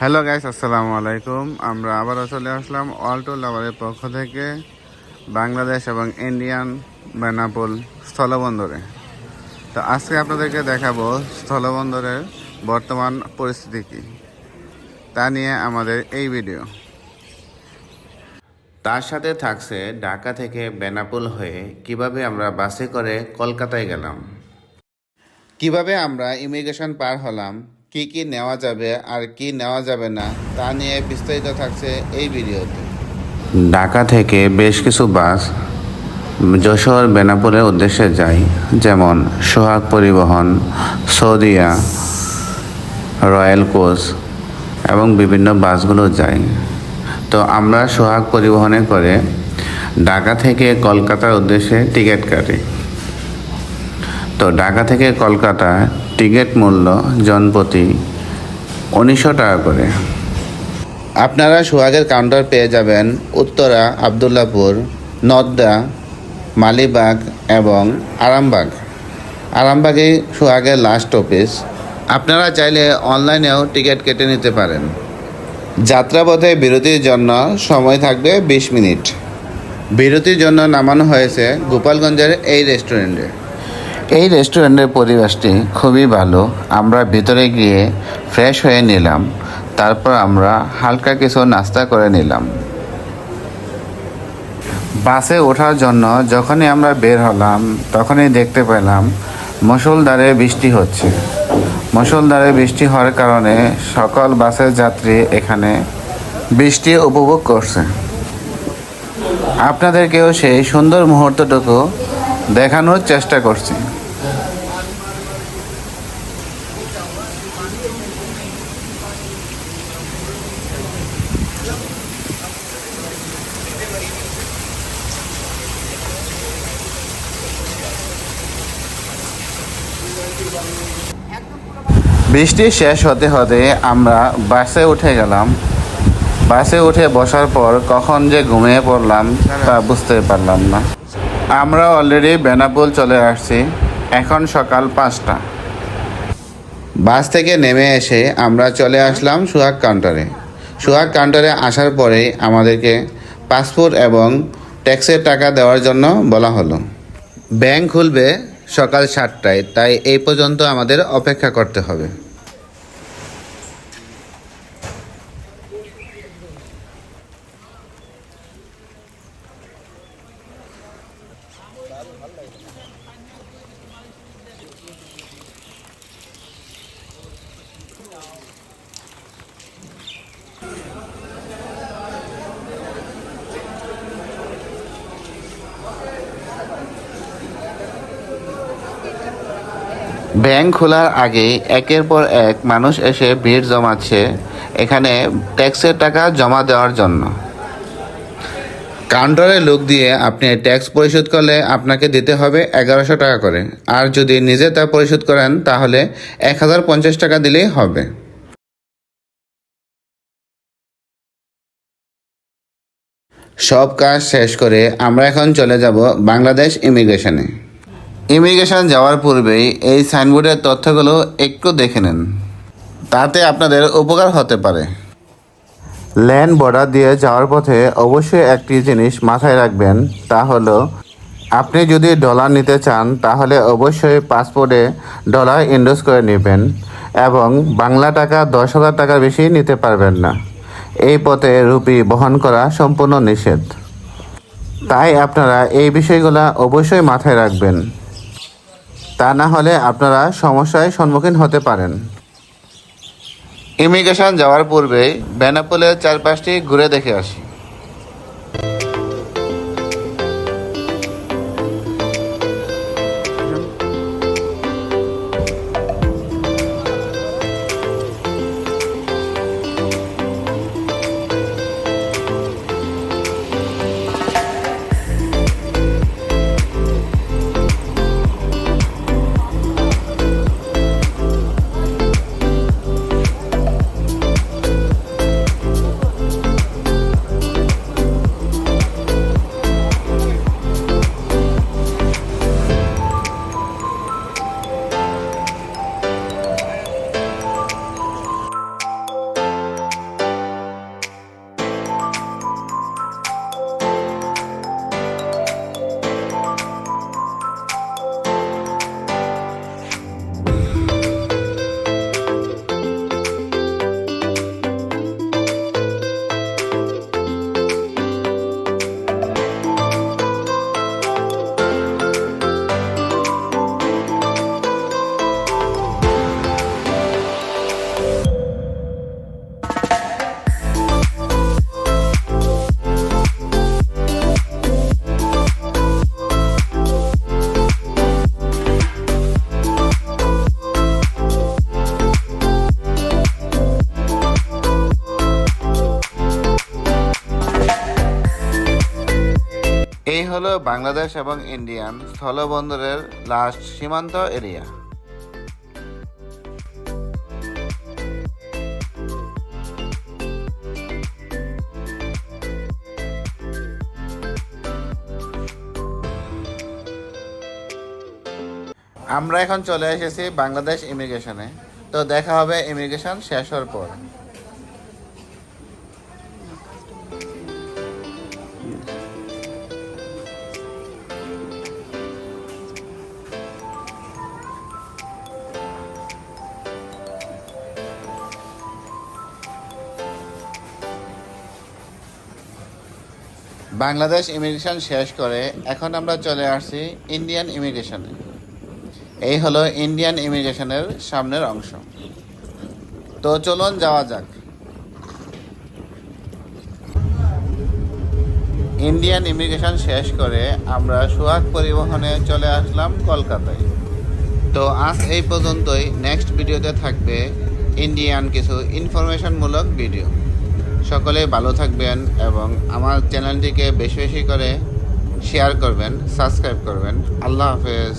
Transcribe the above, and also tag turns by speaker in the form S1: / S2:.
S1: Hello guys আসসালামু আলাইকুম। আমরা আবারও চলে আসলাম অল্টো লাভারের পক্ষ থেকে বাংলাদেশ এবং ইন্ডিয়ান বেনাপোল স্থলবন্দরে। তো আজকে আপনাদেরকে দেখাবো স্থলবন্দরের বর্তমান পরিস্থিতি কী, তা নিয়ে আমাদের এই ভিডিও তার সাথে থাকছে ঢাকা থেকে বেনাপোল হয়ে কীভাবে আমরা বাসে করে কলকাতায় গেলাম, কীভাবে আমরা ইমিগ্রেশন পার হলাম কি কি নেওয়া যাবে আর কি নেওয়া যাবে না, তা নিয়ে বিস্তারিত থাকছে এই ভিডিওতে। ঢাকা থেকে বেশ কিছু বাস যশোর বেনাপুরের উদ্দেশ্যে যায়, যেমন সোহাগ পরিবহন, সৌদিয়া, রয়্যাল কোচ এবং বিভিন্ন বাসগুলো যায়। তো আমরা সোহাগ পরিবহনে করে ঢাকা থেকে কলকাতার উদ্দেশ্যে টিকিট কাটি। তো ঢাকা থেকে কলকাতা টিকিট মূল্য জনপ্রতি উনিশশো টাকা করে। আপনারা সোহাগের কাউন্টার পেয়ে যাবেন উত্তরা, আবদুল্লাপুর, নদ্দা, মালিবাগ এবং আরামবাগ। আরামবাগেই সোহাগের লাস্ট অফিস আপনারা চাইলে অনলাইনেও টিকিট কেটে নিতে পারেন। যাত্রাপথে বিরতির জন্য সময় থাকবে বিশ মিনিট। বিরতির জন্য নামানো হয়েছে গোপালগঞ্জের এই রেস্টুরেন্টে এই রেস্টুরেন্টের পরিবেশটি খুবই ভালো। আমরা ভিতরে গিয়ে ফ্রেশ হয়ে নিলাম। তারপর আমরা হালকা কিছু নাস্তা করে নিলাম। বাসে ওঠার জন্য যখনই আমরা বের হলাম, তখনই দেখতে পেলাম মুসলধারে বৃষ্টি হচ্ছে। মুসলধারে বৃষ্টি হওয়ার কারণে সকল বাসের যাত্রী এখানে বৃষ্টি উপভোগ করছে। আপনাদেরকেও সেই সুন্দর মুহূর্তটুকু দেখানোর চেষ্টা করছি। বৃষ্টি শেষ হতে হতে আমরা বাসে উঠে গেলাম। বাসে উঠে বসার পর কখন যে ঘুমিয়ে পড়লাম তা বুঝতে পারলাম না। আমরা অলরেডি বেনাপুল চলে আসছি, এখন সকাল পাঁচটা। বাস থেকে নেমে এসে আমরা চলে আসলাম সুহাগ কাউন্টারে। সুহাগ কাউন্টারে আসার পরে আমাদেরকে পাসপোর্ট এবং ট্যাক্সের টাকা দেওয়ার জন্য বলা হলো। ব্যাংক খুলবে সকাল সাতটায়, তাই এই পর্যন্ত আমাদের অপেক্ষা করতে হবে। ব্যাংক খোলার আগে একের পর এক মানুষ এসে ভিড় জমাচ্ছে এখানে ট্যাক্সের টাকা জমা দেওয়ার জন্য। কাউন্টারে লোক দিয়ে আপনি ট্যাক্স পরিশোধ করলে আপনাকে দিতে হবে এগারোশো টাকা করে। আর যদি নিজে তা পরিশোধ করেন, তাহলে এক হাজার পঞ্চাশ টাকা দিলেই হবে। সব কাজ শেষ করে আমরা এখন চলে যাব বাংলাদেশ ইমিগ্রেশনে। ইমিগ্রেশন যাওয়ার পূর্বেই এই সাইনবোর্ডের তথ্যগুলো একটু দেখে নেন। তাতে আপনাদের উপকার হতে পারে। ল্যান্ড বর্ডার দিয়ে যাওয়ার পথে অবশ্যই একটি জিনিস মাথায় রাখবেন, তা হলো আপনি যদি ডলার নিতে চান, তাহলে অবশ্যই পাসপোর্টে ডলার ইন্ডোজ করে নেবেন এবং বাংলা টাকা দশ হাজার টাকার বেশি নিতে পারবেন না। এই পথে রুপি বহন করা সম্পূর্ণ নিষেধ। তাই আপনারা এই বিষয়গুলো অবশ্যই মাথায় রাখবেন। তা না হলে আপনারা সমস্যায় সম্মুখীন হতে পারেন। ইমিগ্রেশন যাওয়ার পূর্বে বেনাপোলের চারপাশটি ঘুরে দেখে আসি। হলো বাংলাদেশ এবং ইন্ডিয়ান স্থলবন্দরের লাস্ট সীমান্ত এরিয়া। আমরা এখন চলে এসেছি বাংলাদেশ ইমিগ্রেশনে। তো দেখা হবে ইমিগ্রেশন শেষ হওয়ার পর। বাংলাদেশ ইমিগ্রেশন শেষ করে এখন আমরা চলে আসছি ইন্ডিয়ান ইমিগ্রেশনে। এই হলো ইন্ডিয়ান ইমিগ্রেশনের সামনের অংশ। তো চলুন যাওয়া যাক। ইন্ডিয়ান ইমিগ্রেশন শেষ করে আমরা সোহাগ পরিবহনে চলে আসলাম কলকাতায়। তো আজ এই পর্যন্তই। নেক্সট ভিডিওতে থাকবে ইন্ডিয়ান কিছু ইনফরমেশনমূলক ভিডিও। সকলে ভালো থাকবেন এবং আমার চ্যানেলটিকে বেশি বেশি করে শেয়ার করবেন সাবস্ক্রাইব করবেন। আল্লাহ হাফেজ।